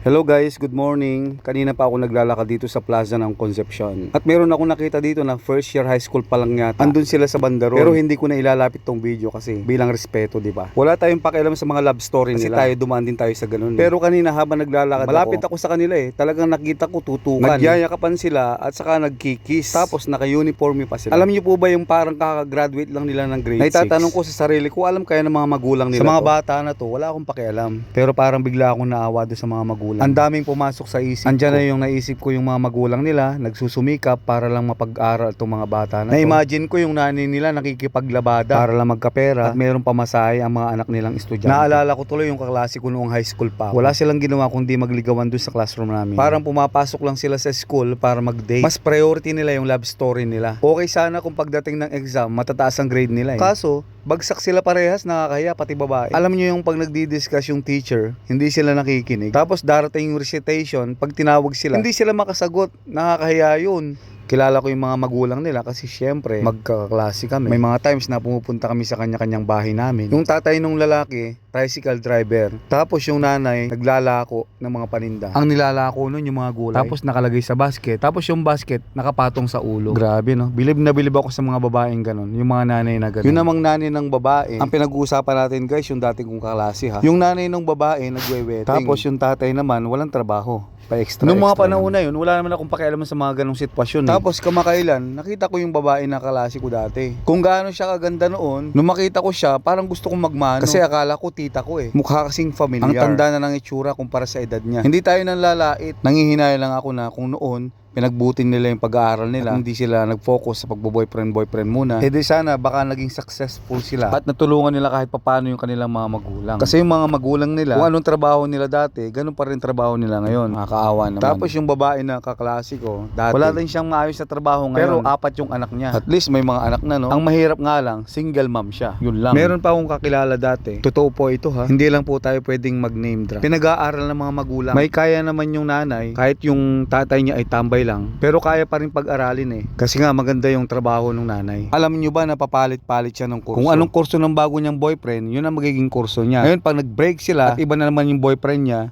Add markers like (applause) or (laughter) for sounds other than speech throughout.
Hello guys, good morning. Kanina pa ako naglalakad dito sa plaza ng Concepcion. At meron ako nakita dito na first year high school pa lang yata. Andun sila sa bandaron. Pero hindi ko na ilalapit tong video kasi bilang respeto, di ba? Wala tayong pakialam sa mga love story Kasi nila. tayo dumaan din tayo sa ganun. Pero kanina habang naglalakad malapit ako, sa kanila eh. Talagang nakita ko tutukan. Nagyayakapan sila at saka nagkikis. Tapos naka-uniforme pa sila. Alam niyo po ba yung parang kakagraduate lang nila ng grade 6? Naitatanong ko sa sarili ko, alam kaya ng mga magulang nila Sa mga to? bata na to, wala akong pakialam. Pero parang bigla akong naawa sa mga magulang. Ang daming pumasok sa isip Andyan na yung naisip ko yung mga magulang nila, nagsusumikap para lang mapag-aral itong mga bata na. Na-imagine ko yung nanay nila nakikipaglabada para lang magkapera at mayroong pamasahe ang mga anak nilang estudyante. Naalala ko tuloy yung kaklase ko noong high school pa. ako. Wala silang ginawa kundi magligawan doon sa classroom namin. Parang pumapasok lang sila sa school para mag-date. Mas priority nila yung love story nila. Okay sana kung pagdating ng exam, matataas ang grade nila eh. Kaso, bagsak sila parehas, nakakaya pati babae. Alam niyo yung pag nagdi-discuss yung teacher, hindi sila nakikinig. Tapos darating yung recitation, pag tinawag sila, hindi sila makasagot. Nakakahiya yun. Kilala ko yung mga magulang nila kasi syempre magkaklase kami. May mga times na pumupunta kami sa kanya-kanyang bahay namin. Yung tatay nung lalaki, tricycle driver. Tapos yung nanay, naglalako ng mga paninda. Ang nilalako nun yung mga gulay. Tapos nakalagay sa basket. Tapos yung basket nakapatong sa ulo. Grabe no. Bilib na bilib ako sa mga babaeng ganun. Yung mga nanay na ganun. Yung namang nanay ng babae, ang pinag-uusapan natin guys, yung dati kong kaklase ha. Yung nanay ng babae, nagwe-wedding. Tapos yung tatay naman, walang trabaho. Pa extra, Nung mga panahon na yun, wala naman akong pakialam sa mga ganong sitwasyon. eh. Tapos kamakailan, nakita ko yung babae na kalasi ko dati. Kung gaano siya kaganda noon, nung makita ko siya, parang gusto kong magmano. Kasi akala ko tita ko eh. Mukha kasing familiar. Ang tanda na ng itsura kumpara sa edad niya. Hindi tayo nanlalait. Nangihinay lang ako na kung noon, pinagbutin nila yung pag-aaral nila. At hindi sila nag-focus sa pagbo-boyfriend-boyfriend muna. Eh di sana baka naging successful sila. At natulungan nila kahit papano yung kanilang mga magulang. Kasi yung mga magulang nila, kung anong trabaho nila dati, ganun pa rin trabaho nila ngayon. Makakaawa naman. Tapos yung babae na kaklase ko, dati, wala din siyang maayos na trabaho ngayon. Pero apat yung anak niya. At least may mga anak na no. Ang mahirap nga lang, single mom siya. Yun lang. Meron pa akong kakilala dati. Totoo po ito ha. Hindi lang po tayo pwedeng mag-name drop. Pinag-aaral ng mga magulang. May kaya naman yung nanay, kahit yung tatay niya ay tambay lang. Pero kaya pa rin pag-aralin eh. Kasi nga maganda yung trabaho ng nanay. Alam niyo ba na papalit-palit siya ng kurso? Kung anong kurso ng bago niyang boyfriend, yun ang magiging kurso niya. Ngayon pag nag-break sila, at iba na naman yung boyfriend niya,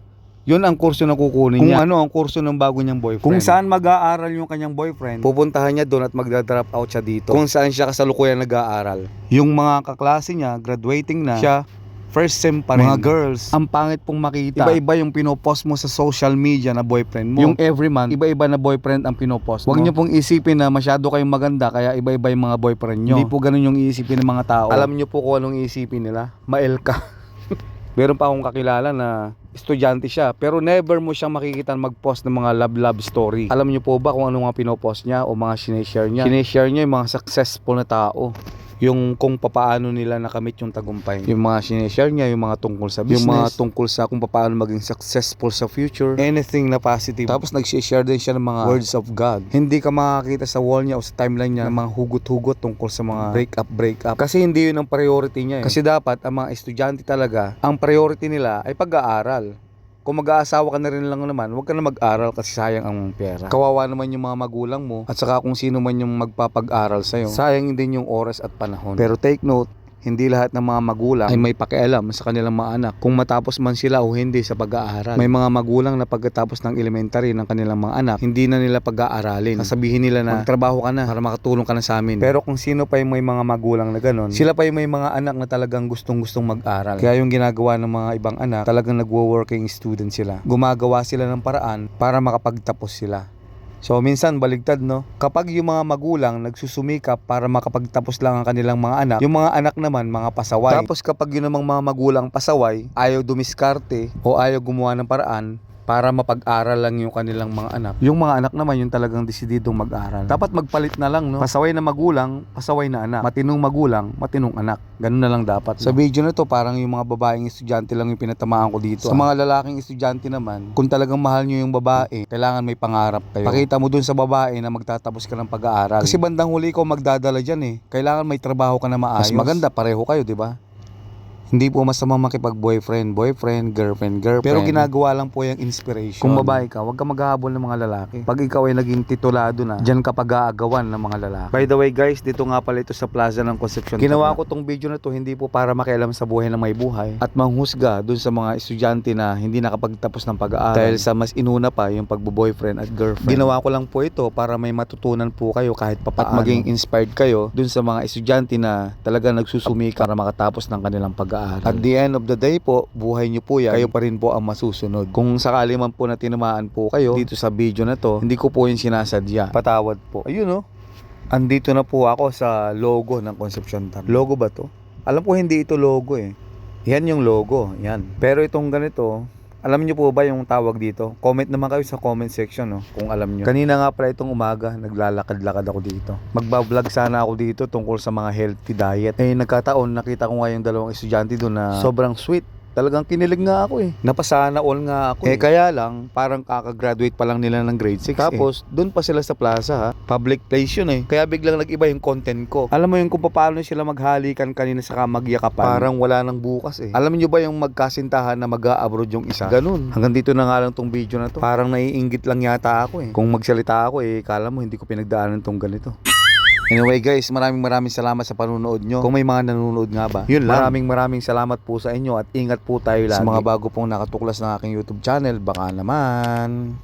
yun ang kurso na kukunin niya. Kung ano ang kurso ng bago niyang boyfriend. Kung saan mag-aaral yung kanyang boyfriend, pupuntahan niya doon at magda-drop out siya dito. Kung saan siya kasalukuyan nag-aaral. Yung mga kaklase niya, graduating na, siya first sem pa rin. Mga girls, ang pangit pong makita. Iba-iba yung pinopost mo sa social media na boyfriend mo. Yung every month, iba-iba na boyfriend ang pinopost mo. Huwag niyo pong isipin na masyado kayong maganda kaya iba-iba yung mga boyfriend nyo. Hindi po ganun yung iisipin ng mga tao. Alam niyo po kung anong iisipin nila? Mael ka. (laughs) Meron pa akong kakilala na estudyante siya pero never mo siyang makikita mag-post ng mga love love story. Alam niyo po ba kung ano mga pinopost niya o mga sineshare niya? Sineshare niya yung mga successful na tao yung kung papaano nila nakamit yung tagumpay. Yung mga sineshare niya, yung mga tungkol sa business, yung mga tungkol sa kung paano maging successful sa future, anything na positive. Tapos nag-share din siya ng mga words of God. Hindi ka makakita sa wall niya o sa timeline niya ng mga hugot-hugot tungkol sa mga break up, break up. Kasi hindi yun ang priority niya. Eh. Kasi dapat ang mga estudyante talaga, ang priority nila ay pag-aaral. Kung mag-aasawa ka na rin lang naman, huwag ka na mag-aral kasi sayang ang pera. Kawawa naman yung mga magulang mo at saka kung sino man yung magpapag-aral sa'yo. Sayang din yung oras at panahon. Pero take note, hindi lahat ng mga magulang ay may pakialam sa kanilang mga anak kung matapos man sila o hindi sa pag-aaral. May mga magulang na pagkatapos ng elementary ng kanilang mga anak, hindi na nila pag-aaralin. Sasabihin nila na magtrabaho ka na para makatulong ka na sa amin. Pero kung sino pa yung may mga magulang na ganun, sila pa yung may mga anak na talagang gustong-gustong mag-aral. Kaya yung ginagawa ng mga ibang anak, talagang nagwo-working student sila. Gumagawa sila ng paraan para makapagtapos sila. So minsan baligtad no. Kapag yung mga magulang nagsusumikap para makapagtapos lang ang kanilang mga anak, yung mga anak naman mga pasaway. Tapos kapag yun namang mga magulang pasaway, ayaw dumiskarte o ayaw gumawa ng paraan para mapag-aral lang yung kanilang mga anak. Yung mga anak naman yung talagang desididong mag-aral. Dapat magpalit na lang, no? Pasaway na magulang, pasaway na anak. Matinong magulang, matinong anak. Ganun na lang dapat. Sa video na to, parang yung mga babaeng estudyante lang yung pinatamaan ko dito. Sa mga lalaking estudyante naman, kung talagang mahal nyo yung babae, kailangan may pangarap kayo. Pakita mo dun sa babae na magtatapos ka ng pag-aaral. Kasi bandang huli ko magdadala dyan eh. Kailangan may trabaho ka na maayos. Mas maganda, pareho kayo, di ba? Hindi po masama makipag-boyfriend, boyfriend, girlfriend, girlfriend. Pero ginagawa lang po yung inspiration. Kung babae ka, huwag ka maghahabol ng mga lalaki. Pag ikaw ay naging titulado na, dyan ka pag-aagawan ng mga lalaki. By the way guys, dito nga pala ito sa Plaza ng Concepcion. Ginawa ko tong video na to hindi po para makialam sa buhay ng may buhay at manghusga dun sa mga estudyante na hindi nakapagtapos ng pag-aaral. Dahil sa mas inuna pa yung pagbo-boyfriend at girlfriend. Ginawa ko lang po ito para may matutunan po kayo kahit papaano. At maging inspired kayo dun sa mga estudyante na talaga nagsusumika para makatapos ng kanilang pag-aaral. At the end of the day po, buhay nyo po yan. Kayo pa rin po ang masusunod. Kung sakali man po na tinamaan po kayo dito sa video na to, hindi ko po yung sinasadya. Patawad po. Ayun oh. Andito na po ako sa logo ng Concepcion Tar. Logo ba to? Alam ko hindi ito logo eh. Yan yung logo, yan. Pero itong ganito, alam niyo po ba yung tawag dito? Comment naman kayo sa comment section no, kung alam niyo. Kanina nga pala itong umaga, naglalakad-lakad ako dito. Magbablog sana ako dito tungkol sa mga healthy diet. Eh nagkataon, nakita ko nga yung dalawang estudyante doon na sobrang sweet. Talagang kinilig nga ako eh. Napasana all nga ako eh. kaya lang, parang kakagraduate pa lang nila ng grade 6 Tapos, doon pa sila sa plaza ha. Public place yun eh. Kaya biglang nag-iba yung content ko. Alam mo yung kung paano sila maghalikan kanina sa magyakapan. Parang wala nang bukas eh. Alam niyo ba yung magkasintahan na mag-abroad yung isa? Ganun. Hanggang dito na nga lang tong video na to. Parang naiinggit lang yata ako eh. Kung magsalita ako eh, kala mo hindi ko pinagdaanan tong ganito. Anyway guys, maraming maraming salamat sa panunood nyo. Kung may mga nanonood nga ba, yun lang. Maraming maraming salamat po sa inyo at ingat po tayo lagi. Sa mga bago pong nakatuklas ng aking YouTube channel, baka naman.